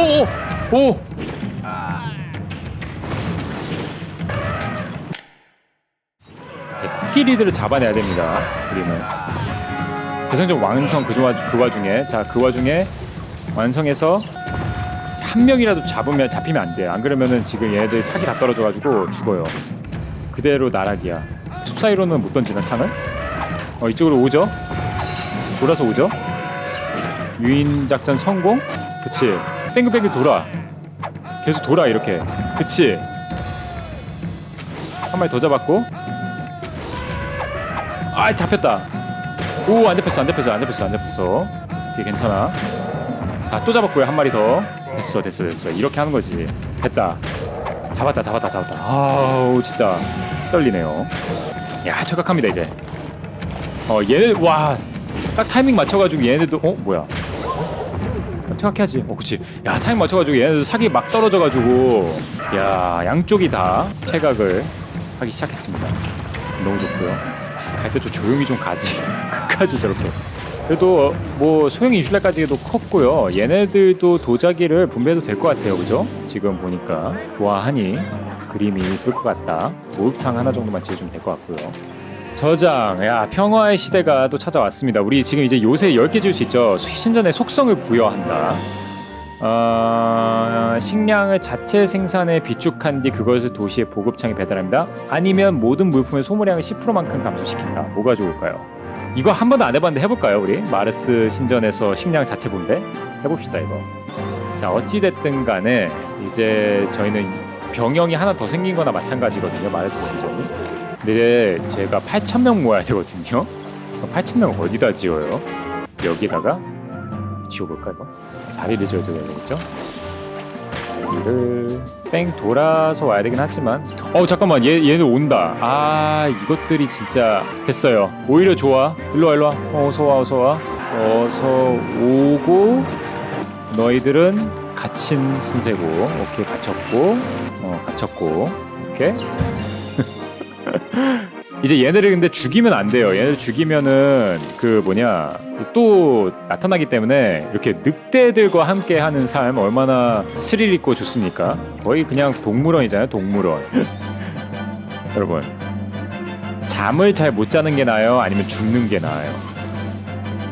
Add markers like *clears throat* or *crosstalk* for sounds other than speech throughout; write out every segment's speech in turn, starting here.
오! 오! 네, 코끼리들을 잡아내야 됩니다. 우리는 대성적 완성 그, 와, 그 와중에 자 그 와중에 완성해서 한 명이라도 잡으면 잡히면 안 돼. 안 그러면은 지금 얘네들 사기 다 떨어져가지고 죽어요. 그대로 나락이야. 숲 사이로는 못 던지나 창을? 어 이쪽으로 오죠? 돌아서 오죠? 유인 작전 성공? 그치. 뺑글뺑글 돌아. 계속 돌아 이렇게. 그치. 한 마리 더 잡았고. 아 잡혔다. 오 안 잡혔어 안 잡혔어 안 잡혔어 안 잡혔어. 오케이 괜찮아. 자또 잡았고요 한 마리 더. 됐어 됐어 됐어 이렇게 하는 거지. 됐다. 잡았다 잡았다 잡았다. 아우 진짜 떨리네요. 야 퇴각합니다 이제. 어 얘네 와딱 타이밍 맞춰가지고 얘네도 어 뭐야? 퇴각해야지. 어 그치. 야 타이밍 맞춰가지고 얘네들 사기 막 떨어져가지고 야 양쪽이 다 퇴각을 하기 시작했습니다. 너무 좋고요. 갈때좀 조용히 좀 가지. *laughs* 끝까지 저렇게. 그래도 뭐 소형이 슈레까지도 컸고요. 얘네들도 도자기를 분배해도 될 것 같아요, 그죠? 지금 보니까 좋아하니 그림이 이쁠 것 같다. 목욕탕 하나 정도만 지어주면 될 것 같고요. 저장, 야 평화의 시대가 또 찾아왔습니다. 우리 지금 이제 요새 10개 지을 수 있죠. 신전의 속성을 부여한다. 어, 식량을 자체 생산해 비축한 뒤 그것을 도시의 보급창에 배달합니다. 아니면 모든 물품의 소모량을 10%만큼 감소시킨다. 뭐가 좋을까요? 이거 한 번도 안 해봤는데 해볼까요, 우리? 마르스 신전에서 식량 자체 분배 해봅시다 이거. 자 어찌 됐든 간에 이제 저희는 병영이 하나 더 생긴 거나 마찬가지거든요, 마르스 신전이. 근데 제가 8천 명 모아야 되거든요. 8천 명 어디다 지어요? 여기다가 지워볼까 이거? 다리를 지어야 되겠죠? 다리를 뺑 돌아서 와야 되긴 하지만. 어 잠깐만. 얘 얘는 온다. 아 이것들이 진짜 됐어요. 오히려 좋아. 일로 와 일로 와. 어, 어서 와 어서 와. 어서 오고. 너희들은 갇힌 신세고. 오케이 갇혔고. 어 갇혔고. 오케이 *laughs* 이제 얘네를 근데 죽이면 안 돼요. 얘네를 죽이면은 그 뭐냐 또 나타나기 때문에 이렇게 늑대들과 함께 하는 삶 얼마나 스릴 있고 좋습니까? 거의 그냥 동물원이잖아요. 동물원. *laughs* 여러분 잠을 잘 못 자는 게 나아요? 아니면 죽는 게 나아요?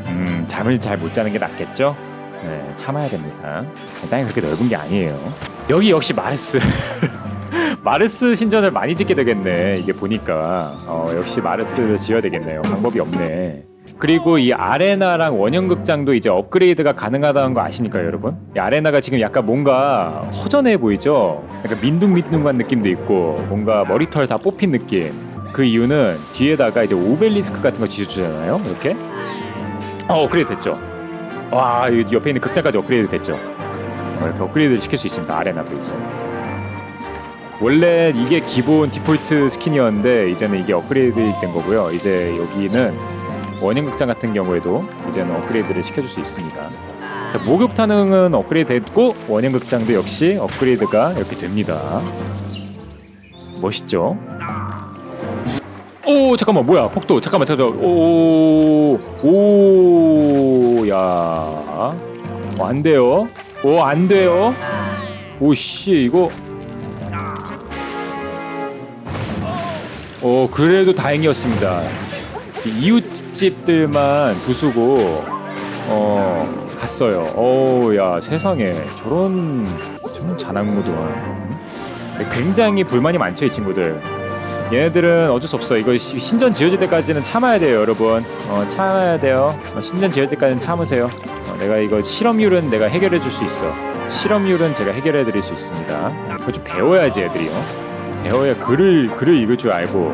음 잠을 잘 못 자는 게 낫겠죠? 네 참아야 됩니다. 땅이 그렇게 넓은 게 아니에요. 여기 역시 마르스. *laughs* 마르스 신전을 많이 짓게 되겠네. 이게 보니까 어, 역시 마르스를 지어야 되겠네요. 방법이 없네. 그리고 이 아레나랑 원형극장도 이제 업그레이드가 가능하다는 거 아십니까, 여러분? 이 아레나가 지금 약간 뭔가 허전해 보이죠? 약간 민둥민둥한 느낌도 있고 뭔가 머리털 다 뽑힌 느낌. 그 이유는 뒤에다가 이제 오벨리스크 같은 거 지어주잖아요. 이렇게. 어, 업그레이드 됐죠. 와, 이 옆에 있는 극장까지 업그레이드 됐죠. 어, 이렇게 업그레이드 시킬 수 있습니다. 아레나도 이제. 원래 이게 기본 디폴트 스킨이었는데 이제는 이게 업그레이드 된 거고요. 이제 여기는 원형 극장 같은 경우에도 이제는 업그레이드를 시켜줄 수 있습니다. 자, 목욕탕은 업그레이드 됐고 원형 극장도 역시 업그레이드가 이렇게 됩니다. 멋있죠? 오 잠깐만 뭐야 폭도 잠깐만 잠깐만 오오야 어, 안 돼요 오 안 돼요 오씨 이거 어 그래도 다행이었습니다. 이웃집들만 부수고 어 갔어요. 어야 세상에 저런 저런 자랑무도한 굉장히 불만이 많죠 이 친구들. 얘네들은 어쩔 수 없어. 이거 시- 신전 지어질 때까지는 참아야 돼요, 여러분. 어, 참아야 돼요. 어, 신전 지어질 때까지는 참으세요. 어, 내가 이거 실험률은 내가 해결해 줄 수 있어. 실험률은 제가 해결해 드릴 수 있습니다. 그거 좀 배워야지 애들이요. 배워야 글을 글을 읽을 줄 알고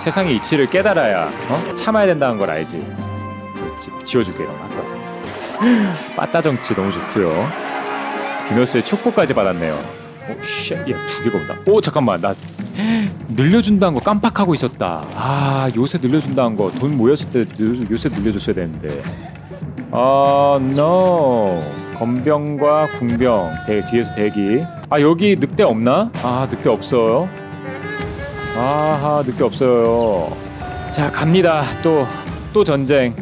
세상의 이치를 깨달아야 어? 참아야 된다는 걸 알지. 지- 지워주게 이런 거 하거든. 빠따 정치 너무 좋고요. 비너스의 축복까지 받았네요. 오 쉣, 야 두 개가 온다. 오 잠깐만 나 *gasps* 늘려준다는 거 깜빡하고 있었다. 아 요새 늘려준다는 거 돈 모였을 때 늘- 요새 늘려줬어야 되는데. 아 no. 건병과 궁병 대, 뒤에서 대기. 아 여기 늑대 없나? 아 늑대 없어요. 아하 늑대 없어요. 자 갑니다. 또또 전쟁.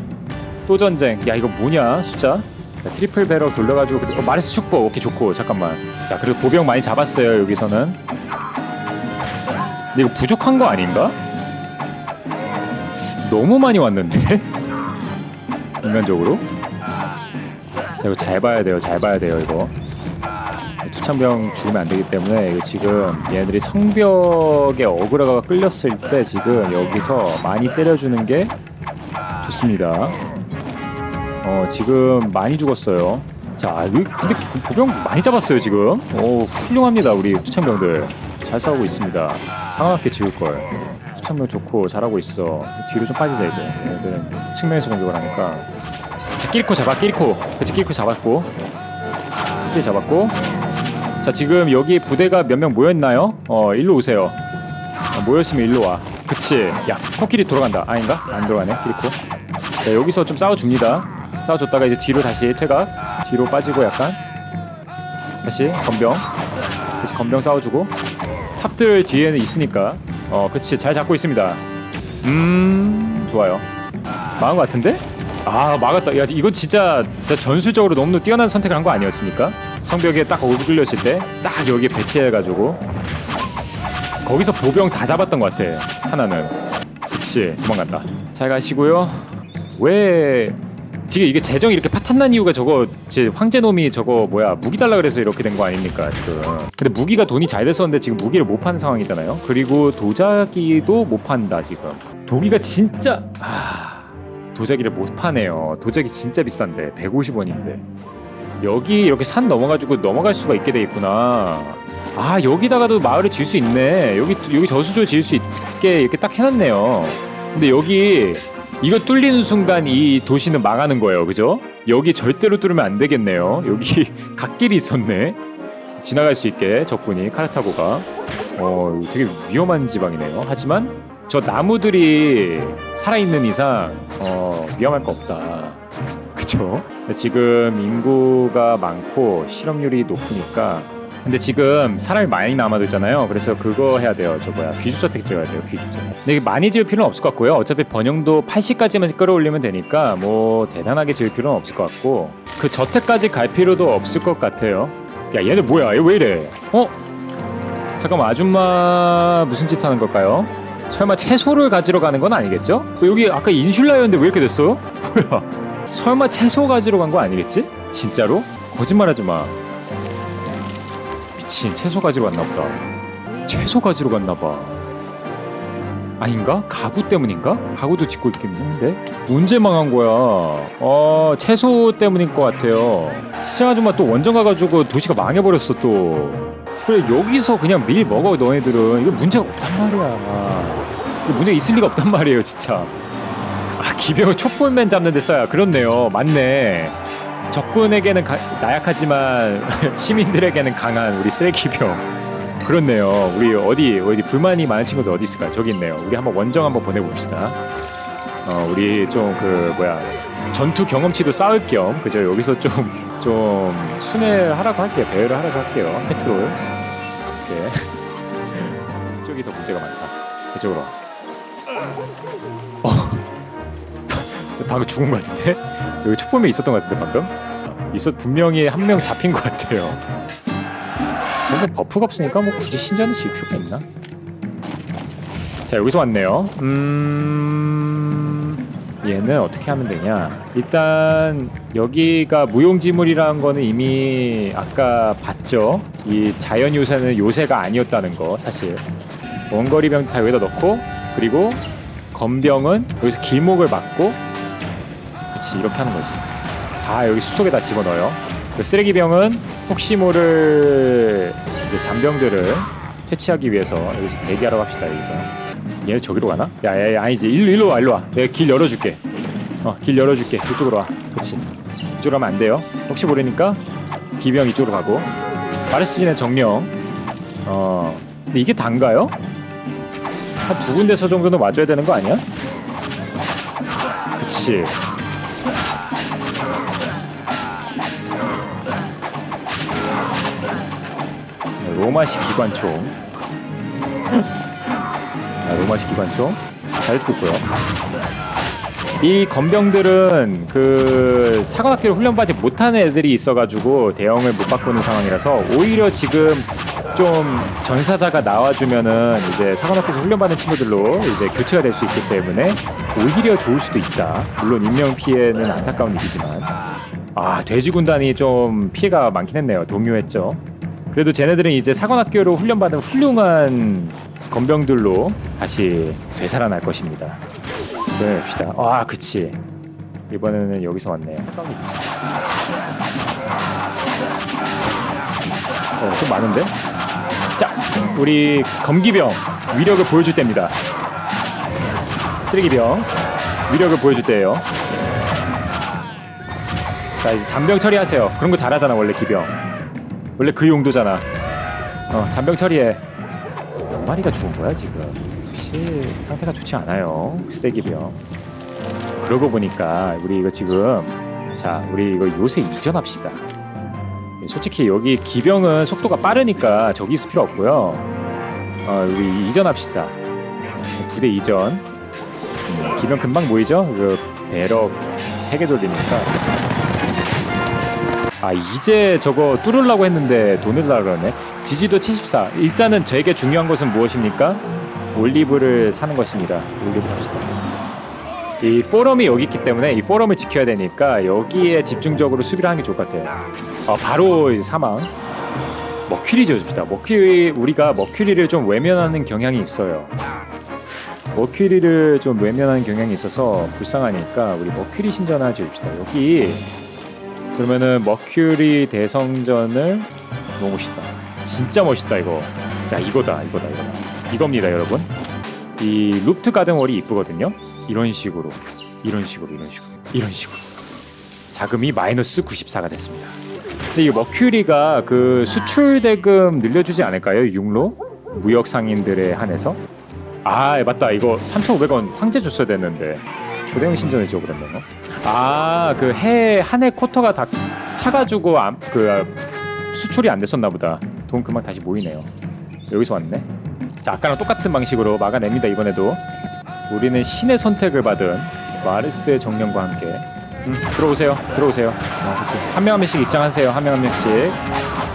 또 전쟁. 야 이거 뭐냐 숫자? 자, 트리플 배럭 돌려가지고 어, 마르스 축복 오케이 좋고 잠깐만 자 그리고 보병 많이 잡았어요 여기서는 근데 이거 부족한 거 아닌가? 너무 많이 왔는데 *laughs* 인간적으로 자 이거 잘 봐야 돼요 잘 봐야 돼요 이거 투창병 죽으면 안 되기 때문에 지금 얘네들이 성벽에 어그로가 끌렸을 때 지금 여기서 많이 때려주는 게 좋습니다. 어 지금 많이 죽었어요. 자 여기 근데 그 보병 많이 잡았어요 지금. 오 훌륭합니다 우리 투창병들 잘 싸우고 있습니다. 상황없게 지울 걸. 투창병 좋고 잘하고 있어. 뒤로 좀 빠지자 이제. 얘네들은 측면에서 공격을 하니까. 자 끼리코 잡아 끼리코. 그렇지 끼리코 잡았고. 끼리 잡았고. 자 지금 여기 부대가 몇 명 모였나요? 어 일로 오세요. 어, 모였으면 일로 와. 그치. 야 코끼리 돌아간다. 아닌가? 안 돌아가네 끼리코. 자 여기서 좀 싸워줍니다. 싸워줬다가 이제 뒤로 다시 퇴각. 뒤로 빠지고 약간. 다시 건병. 다시 건병 싸워주고. 탑들 뒤에는 있으니까. 어 그치 잘 잡고 있습니다. 음 좋아요. 막은 것 같은데? 아 막았다. 야 이건 진짜, 진짜 전술적으로 너무 뛰어난 선택을 한 거 아니었습니까? 성벽에 딱 오고 끌렸을 때 딱 여기에 배치해가지고 거기서 보병 다 잡았던 것 같아 하나는. 그치 도망갔다. 잘 가시고요. 왜 지금 이게 재정이 이렇게 파탄난 이유가 저거 제 황제놈이 저거 뭐야 무기 달라 그래서 이렇게 된 거 아닙니까 지금 근데 무기가 돈이 잘 됐었는데 지금 무기를 못 파는 상황이잖아요 그리고 도자기도 못 판다 지금 도기가 진짜 아 도자기를 못 파네요 도자기 진짜 비싼데 150원인데 여기 이렇게 산 넘어가지고 넘어갈 수가 있게 돼 있구나 아 여기다가도 마을을 지을 수 있네 여기 여기 저수조 지을 수 있게 이렇게 딱 해놨네요 근데 여기 이거 뚫리는 순간 이 도시는 망하는 거예요. 그죠? 여기 절대로 뚫으면 안 되겠네요. 여기 *laughs* 갓길이 있었네. 지나갈 수 있게 적군이 카르타고가 어 되게 위험한 지방이네요. 하지만 저 나무들이 살아있는 이상 어 위험할 거 없다. 그쵸? 지금 인구가 많고 실업률이 높으니까 근데 지금 사람이 많이 남아들잖아요. 그래서 그거 해야 돼요. 저 뭐야 귀주저택 지어야 돼요. 귀주저택. 근데 많이 지을 필요는 없을 것 같고요. 어차피 번영도 80까지만 끌어올리면 되니까 뭐 대단하게 지을 필요는 없을 것 같고 그 저택까지 갈 필요도 없을 것 같아요. 야 얘들 뭐야? 얘 왜 이래? 어? 잠깐만 아줌마 무슨 짓 하는 걸까요? 설마 채소를 가지러 가는 건 아니겠죠? 여기 아까 인슐라였는데 왜 이렇게 됐어? *laughs* 뭐야? 설마 채소 가지러 간 거 아니겠지? 진짜로? 거짓말하지 마. 미친 채소 가지러 갔나 보다. 채소 가지러 갔나 봐. 아닌가? 가구 때문인가? 가구도 짓고 있겠는데? 언제 망한 거야? 어, 채소 때문인 것 같아요. 시장 아줌마 또 원정 가가지고 도시가 망해버렸어 또. 그래 여기서 그냥 미리 먹어 너네들은 이거 문제가 없단 말이야. 문제 있을 리가 없단 말이에요 진짜. 아 기병을 촛불맨 잡는 데 써야 그렇네요. 맞네. 적군에게는 가- 나약하지만 *laughs* 시민들에게는 강한 우리 쓰레기병. 그렇네요. 우리 어디 어디 불만이 많은 친구들 어디 있을까? 저기 있네요. 우리 한번 원정 한번 보내봅시다. 어 우리 좀 그 뭐야 전투 경험치도 쌓을 겸 그죠 여기서 좀 좀 순회하라고 할게요. 배회를 하라고 할게요. 페트롤 이렇게 *laughs* 이쪽이 더 문제가 많다. 이쪽으로. 어 *laughs* 방금 죽은 것 같은데 여기 촛불맨 있었던 것 같은데 방금 어, 있었 분명히 한 명 잡힌 것 같아요. 뭐 버프가 없으니까 뭐 굳이 신전을 지을 필요가 있나? 자 여기서 왔네요. 음 얘는 어떻게 하면 되냐? 일단 여기가 무용지물이라는 거는 이미 아까 봤죠. 이 자연 요새는 요새가 아니었다는 거 사실. 원거리 병 다 여기다 넣고 그리고 건병은 여기서 길목을 막고 그치 이렇게 하는 거지. 다 여기 숲속에 다 집어넣어요. 그 쓰레기병은 혹시 모를 이제 잔병들을 퇴치하기 위해서 여기서 대기하러 갑시다 여기서 얘 저기로 가나? 야야 야 아니지 일로 일로 와 일로 와 내가 길 열어줄게 어길 열어줄게 이쪽으로 와 그치 이쪽으로 하면 안 돼요. 혹시 모르니까 기병 이쪽으로 가고. 마르스진의 정령. 어 근데 이게 단가요? 한 두 군데서 정도는 와줘야 되는 거 아니야? 그치. 로마식 기관총. 아, 로마식 기관총? 잘 죽고요 이 건병들은 그 사관학교를 훈련받지 못하는 애들이 있어가지고 대형을 못 바꾸는 상황이라서 오히려 지금 좀 전사자가 나와주면은 이제 사관학교에서 훈련받는 친구들로 이제 교체가 될 수 있기 때문에 오히려 좋을 수도 있다. 물론 인명 피해는 안타까운 일이지만 아 돼지 군단이 좀 피해가 많긴 했네요. 동요했죠. 그래도 쟤네들은 이제 사관학교로 훈련받은 훌륭한 건병들로 다시 되살아날 것입니다. 네, 봅시다. 아, 그치. 이번에는 여기서 왔네요. 어, 좀 많은데? 자, 우리 검기병 위력을 보여줄 때입니다. 쓰레기병 위력을 보여줄 때예요. 자, 이제 잔병 처리하세요. 그런 거 잘하잖아, 원래 기병. 원래 그 용도잖아. 어, 잔병 처리해. 몇 마리가 죽은 거야 지금? 혹시 상태가 좋지 않아요, 쓰레기병. 그러고 보니까 우리 이거 지금 자, 우리 이거 요새 이전합시다. 솔직히 여기 기병은 속도가 빠르니까 저기 있을 필요 없고요. 어, 우리 이전합시다. 부대 이전. 음, 기병 금방 모이죠? 그 배럭 세 개 돌리니까. 아 이제 저거 뚫으려고 했는데 돈을 달라 그러네. 지지도 74. 일단은 저에게 중요한 것은 무엇입니까? 올리브를 사는 것입니다. 올리브 삽시다. 이 포럼이 여기 있기 때문에 이 포럼을 지켜야 되니까 여기에 집중적으로 수비를 하는 게 좋을 것 같아요. 아, 바로 이 사망. 머큐리 줘줍시다. 머큐리 우리가 머큐리를 좀 외면하는 경향이 있어요. 머큐리를 좀 외면하는 경향이 있어서 불쌍하니까 우리 머큐리 신전을 지읍시다. 여기 그러면은 머큐리 대성전을 너무 멋있다. 진짜 멋있다 이거. 야 이거다 이거다 이거다. 이겁니다 여러분. 이 루프트 가든월이 이쁘거든요. 이런 식으로 이런 식으로 이런 식으로 이런 식으로 자금이 마이너스 94가 됐습니다. 근데 이 머큐리가 그 수출 대금 늘려주지 않을까요? 육로 무역 상인들에 한해서 아 맞다 이거 3,500원 황제 줬어야 됐는데 조대형 신전을 지어 그랬네 뭐. 아그 해 한 해 쿼터가 다 차가지고 안, 그 수출이 안 됐었나 보다. 돈 금방 다시 모이네요. 여기서 왔네. 자 아까랑 똑같은 방식으로 막아냅니다 이번에도. 우리는 신의 선택을 받은 마르스의 정령과 함께. 음, 들어오세요 들어오세요. 아, 그치. 한명 한 명씩 입장하세요 한 명 한 명씩.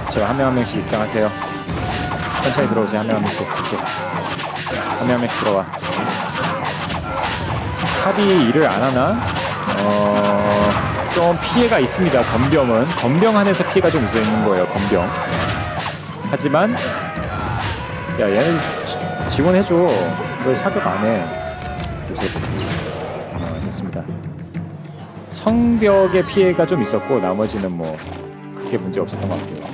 제가 한명 한 명씩 입장하세요. 천천히 들어오세요 한 명 한 명씩. 그치. 한명 한 명씩 들어와. 탑이 일을 안 하나? 어... 좀 피해가 있습니다 건병은. 건병 안에서 피해가 좀 있는 거예요 건병. 하지만 야 얘는 지- 지원해줘. 왜 사격 안해? 요새 어, 됐습니다. 성벽의 피해가 좀 있었고 나머지는 뭐 크게 문제 없었던 것 같고요.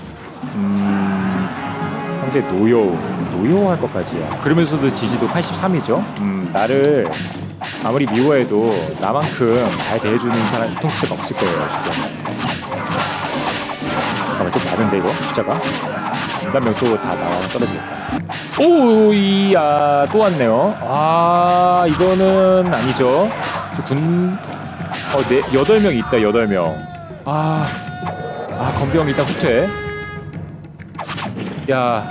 음 현재 노요 노요할 것까지야 그러면서도 지지도 83이죠? 음 나를 아무리 미워해도 나만큼 잘 대해주는 사람 통치자가 없을 거예요 주변에. 잠깐만 좀 많은데 이거? 숫자가? 분단명 또다 나와 떨어지겠다 오이야 또 왔네요 아 이거는 아니죠 군 어, 네, 여덟 명 있다, 여덟 명. 아, 아, 건병 일단 후퇴. 야,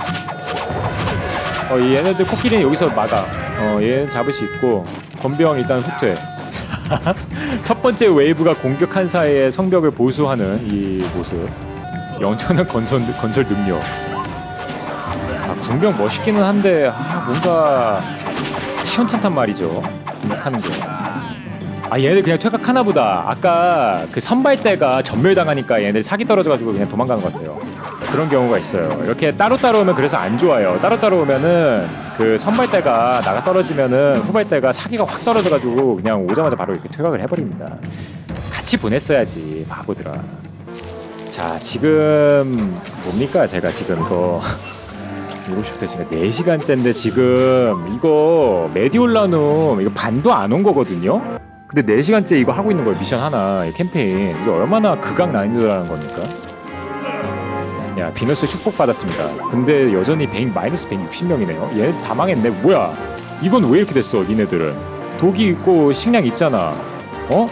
어, 얘네들 코끼리는 여기서 막아. 어, 얘는 잡을 수 있고, 건병 일단 후퇴. *laughs* 첫 번째 웨이브가 공격한 사이에 성벽을 보수하는 이 모습. 영천한 건설, 건설 능력. 분명 멋있기는 한데 아, 뭔가 시원찮단 말이죠. 공략하는 게. 아 얘네 그냥 퇴각하나 보다. 아까 그 선발대가 전멸당하니까 얘네 사기 떨어져가지고 그냥 도망가는 것 같아요. 그런 경우가 있어요. 이렇게 따로따로 오면 그래서 안 좋아요. 따로따로 오면은 그 선발대가 나가 떨어지면은 후발대가 사기가 확 떨어져가지고 그냥 오자마자 바로 이렇게 퇴각을 해버립니다. 같이 보냈어야지 바보들아. 자 지금 뭡니까 제가 지금 그 150대 지금 4시간째인데 지금 이거 메디올라눔 이거 반도 안 온 거거든요? 근데 4시간째 이거 하고 있는 거예요 미션 하나 캠페인. 이거 얼마나 극악 난이도라는 겁니까? 야 비너스 축복받았습니다. 근데 여전히 100, 마이너스 160명이네요. 얘 다 망했네. 뭐야? 이건 왜 이렇게 됐어 니네들은? 독이 있고 식량 있잖아. 어?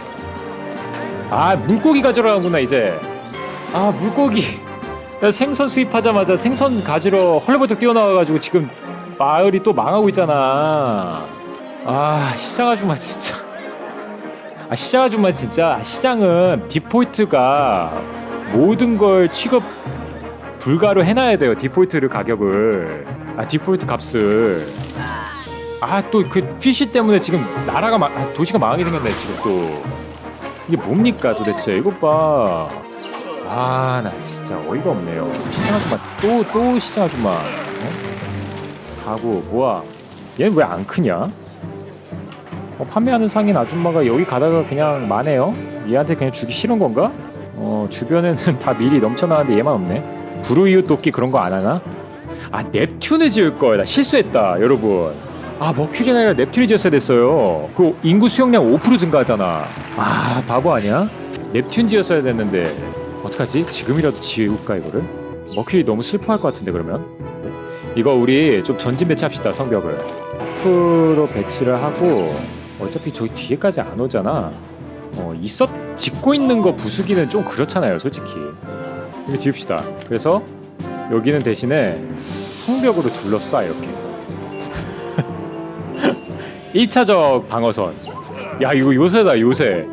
아 물고기 가져라구나 이제. 아 물고기. 생선 수입하자마자 생선 가지러 헐레벌떡 뛰어나와가지고 지금 마을이 또 망하고 있잖아. 아 시장 아줌마 진짜. 아아 시장 아줌마 진짜. 시장은 디포이트가 모든 걸 취급 불가로 해놔야 돼요 디포이트를 가격을. 아 디포이트 값을. 아 또 그 피쉬 때문에 지금 나라가 마, 아, 도시가 망하게 생겼네 지금 또. 이게 뭡니까 도대체? 이것 봐 아 나 진짜 어이가 없네요. 시장 아줌마 또 또 시장 아줌마. 어? 가구 뭐야 얘는 왜 안 크냐? 어, 판매하는 상인 아줌마가 여기 가다가 그냥 마네요? 얘한테 그냥 주기 싫은 건가? 어 주변에는 *laughs* 다 미리 넘쳐나는데 얘만 없네. 브루이웃 도끼 그런 거 안 하나? 아 넵튠을 지을 거야. 나 실수했다 여러분. 아 머큐리가 아니라 넵튠이 지었어야 됐어요. 그 인구 수용량 5% 증가하잖아. 아 바보 아니야? 넵튠 지었어야 됐는데 어떡하지? 지금이라도 지울까 이거를? 머큐리 너무 슬퍼할 것 같은데 그러면? 네. 이거 우리 좀 전진 배치합시다 성벽을. 앞으로 배치를 하고 어차피 저기 뒤에까지 안 오잖아. 어 있었 짓고 있는 거 부수기는 좀 그렇잖아요 솔직히. 이거 지읍시다. 그래서 여기는 대신에 성벽으로 둘러싸 이렇게. *laughs* 1차적 방어선. 야 이거 요새다 요새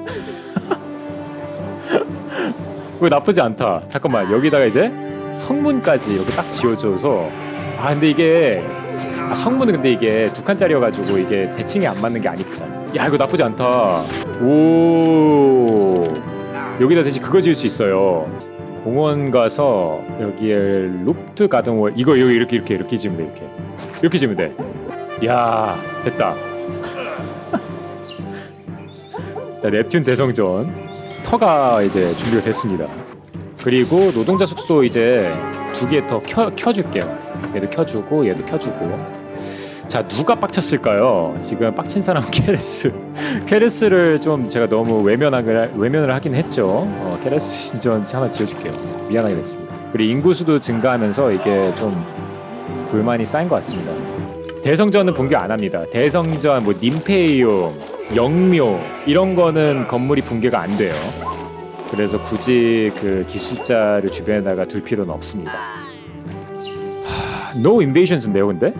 이거 나쁘지 않다. 잠깐만 여기다가 이제 성문까지 이렇게 딱 지어줘서. 아 근데 이게 아, 성문은 근데 이게 두 칸짜리여가지고 이게 대칭이 안 맞는 게 아니구나. 야 이거 나쁘지 않다. 오. 여기다 대신 그거 지을 수 있어요. 공원 가서 여기에 루프트 가든월 이거 여기 이렇게 이렇게 이렇게 지으면 돼 이렇게. 이렇게 지으면 돼 야 됐다. *laughs* 자 nep튠 대성전 터가 이제 준비가 됐습니다 그리고 노동자 숙소 이제 두 개 더 켜줄게요 얘도 켜주고 얘도 켜주고 자 누가 빡쳤을까요? 지금 빡친 사람 *laughs* 케레스 케레스를 좀 제가 너무 외면을 외면을 하긴 했죠. 어, 케레스 신전 하나 지어줄게요. 미안하게 됐습니다. 그리고 인구수도 증가하면서 이게 좀 불만이 쌓인 것 같습니다. 대성전은 붕괴 안 합니다. 대성전, 뭐 님페이움, 영묘 이런 거는 건물이 붕괴가 안 돼요. 그래서 굳이 그 기술자를 주변에다가 둘 필요는 없습니다. 하, no invasions인데요, 근데?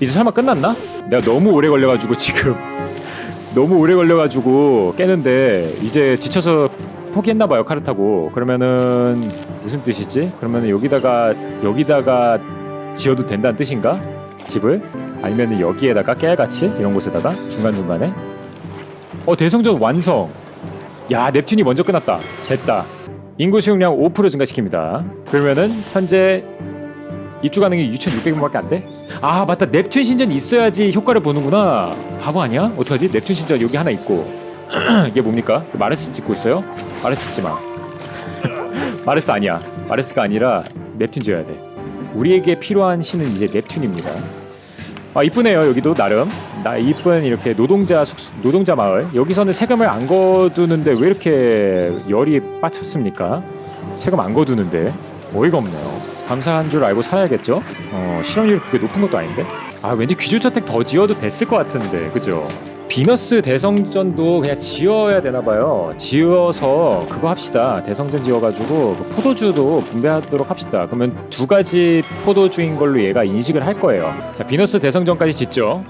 이제 설마 끝났나? 내가 너무 오래 걸려가지고 지금 *laughs* 너무 오래 걸려가지고 깨는데 이제 지쳐서 포기했나봐요 카르 타고 그러면은 무슨 뜻이지? 그러면은 여기다가 여기다가 지어도 된다는 뜻인가? 집을? 아니면은 여기에다가 깨알같이 이런 곳에다가 중간 중간에 어 대성전 완성. 야 넵튠이 먼저 끝났다. 됐다. 인구 수용량 5% 증가시킵니다. 그러면은 현재 입주 가능이 6,600명밖에 안 돼? 아 맞다 넵튠 신전 있어야지 효과를 보는구나 바보 아니야? 어떡하지? 넵튠 신전 여기 하나 있고 *clears throat* 이게 뭡니까? 마르스 찍고 있어요? 마르스 찍지 마 *laughs* 마르스 아니야 마르스가 아니라 넵튠 지어야 돼 우리에게 필요한 신은 이제 넵튠입니다 아 이쁘네요 여기도 나름 나 이쁜 이렇게 노동자 숙 노동자 마을 여기서는 세금을 안 거두는데 왜 이렇게 열이 빠졌습니까? 세금 안 거두는데 어이가 없네요 감사한 줄 알고 살아야겠죠? 어, 실업률이 그렇게 높은 것도 아닌데? 아, 왠지 귀주저택 더 지어도 됐을 것 같은데, 그죠? 비너스 대성전도 그냥 지어야 되나 봐요. 지어서 그거 합시다. 대성전 지어가지고 그 포도주도 분배하도록 합시다. 그러면 두 가지 포도주인 걸로 얘가 인식을 할 거예요. 자, 비너스 대성전까지 짓죠.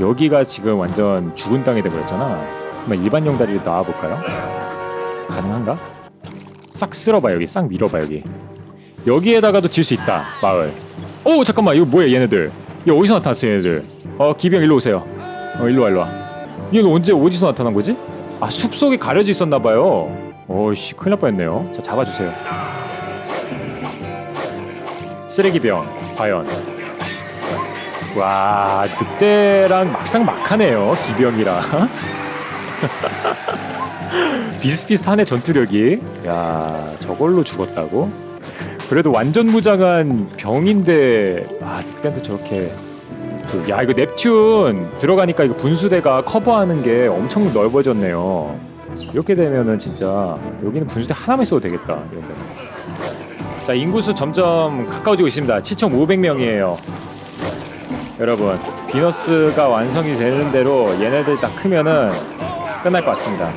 여기가 지금 완전 죽은 땅이 돼버렸잖아. 그러면 일반 용 다리를 놔볼까요? 가능한가? 싹 쓸어봐 여기, 싹 밀어봐 여기. 여기에다가도 질 수 있다 마을 오 잠깐만 이거 뭐야 얘네들 이거 어디서 나타났어 얘네들 어 기병 일로 오세요 어 일로 와 일로 와. 이건 언제 어디서 나타난 거지? 아 숲속에 가려져 있었나 봐요. 어이씨 큰일 날 뻔했네요. 자 잡아주세요. 쓰레기병 과연. 와 늑대랑 막상 막하네요 기병이랑. *laughs* 비슷비슷하네 전투력이. 야 저걸로 죽었다고? 그래도 완전 무장한 병인데 아 늑대한테 저렇게 그, 야 이거 넵튠 들어가니까 이거 분수대가 커버하는 게 엄청 넓어졌네요. 이렇게 되면은 진짜 여기는 분수대 하나만 있어도 되겠다 이런 데는 자 인구수 점점 가까워지고 있습니다. 7,500명이에요. 여러분 비너스가 완성이 되는 대로 얘네들 딱 크면은 끝날 것 같습니다.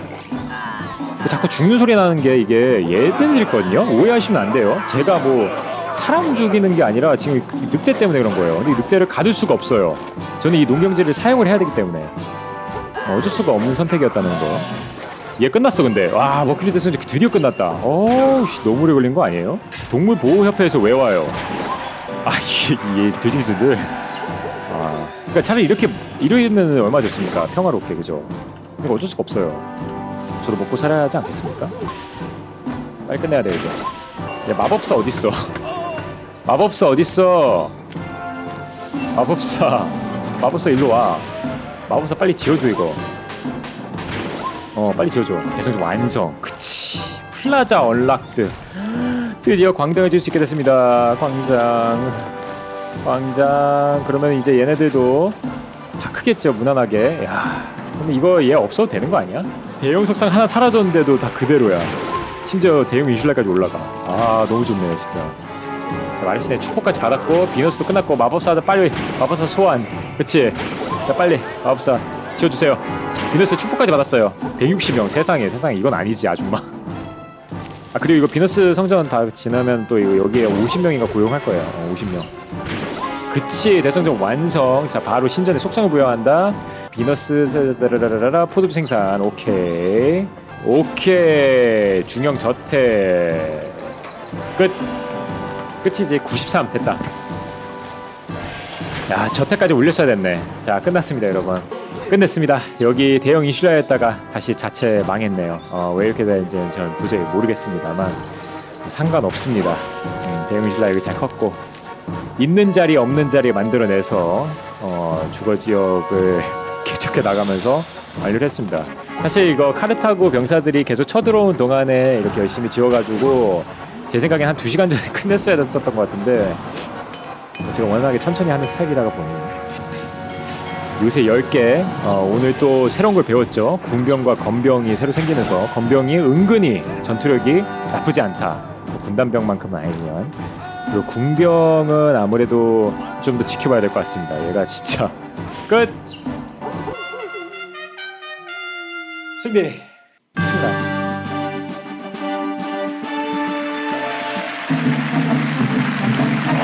자꾸 죽는 소리 나는 게 이게 얘들이거든요. 오해하시면 안 돼요. 제가 뭐 사람 죽이는 게 아니라 지금 늑대 때문에 그런 거예요. 근데 이 늑대를 가둘 수가 없어요. 저는 이 농경지를 사용을 해야 되기 때문에 어쩔 수가 없는 선택이었다는 거. 얘 끝났어 근데 와 머큐리 대선 드디어 끝났다. 어우씨 너무 오래 걸린 거 아니에요? 동물 보호 협회에서 왜 와요? 아 *laughs* 이게 이 돼지기수들. 아 그러니까 차라리 이렇게 이러면 얼마 좋습니까? 평화롭게 그죠? 이거 어쩔 수가 없어요. 저도 먹고 살아야 하지 않겠습니까? 빨리 끝내야 돼 이제. 야 마법사 어딨어? *laughs* 마법사 어딨어? 마법사 마법사 일로 와. 마법사 빨리 지어줘 이거. 어 빨리 지어줘. 대성좀 완성. 그치. 플라자 얼락드. 드디어 광장을 지을 수 있게 됐습니다. 광장. 광장. 그러면 이제 얘네들도 다 크겠죠 무난하게. 야. 그럼 이거 얘 없어도 되는 거 아니야? 대형 석상 하나 사라졌는데도 다 그대로야. 심지어 대형 이슐라까지 올라가. 아 너무 좋네 진짜. 자, 마리스네 축복까지 받았고 비너스도 끝났고 마법사 빨리 마법사 소환. 그치? 자 빨리 마법사 지어주세요. 비너스 축복까지 받았어요. 160명 세상에 세상에 이건 아니지 아줌마. 아 그리고 이거 비너스 성전 다 지나면 또 이거 여기에 50명인가 고용할 거예요. 어, 50명. 그치 대성전 완성. 자 바로 신전에 속성을 부여한다. 비너스 라라라라 포도주 생산 오케이 오케이 중형 저택 끝 끝이지 93 됐다. 야 저택까지 올렸어야 됐네. 자 끝났습니다 여러분. 끝냈습니다. 여기 대형 이슈라였다가 다시 자체 망했네요. 어, 왜 이렇게 되는지 전 도저히 모르겠습니다만 상관없습니다. 음, 대형 이슈라 여기 잘 컸고 있는 자리 없는 자리 만들어내서 어, 주거 지역을 *laughs* 개척해 나가면서 완료를 했습니다. 사실 이거 카르타고 병사들이 계속 쳐들어온 동안에 이렇게 열심히 지어가지고 제 생각엔 한 2시간 전에 *laughs* 끝냈어야 됐었던 것 같은데 제가 워낙에 천천히 하는 스타일이라가 보니 요새 10개 어, 오늘 또 새로운 걸 배웠죠. 군병과 건병이 새로 생기면서 건병이 은근히 전투력이 나쁘지 않다. 뭐 군단병만큼은 아니지만 그리고 군병은 아무래도 좀 더 지켜봐야 될 것 같습니다. 얘가 진짜 *laughs* 끝! 승리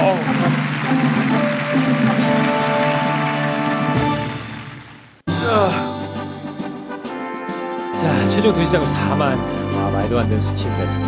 자 최종 도시자금 4만. 와 말도 안 되는 수치입니다 진짜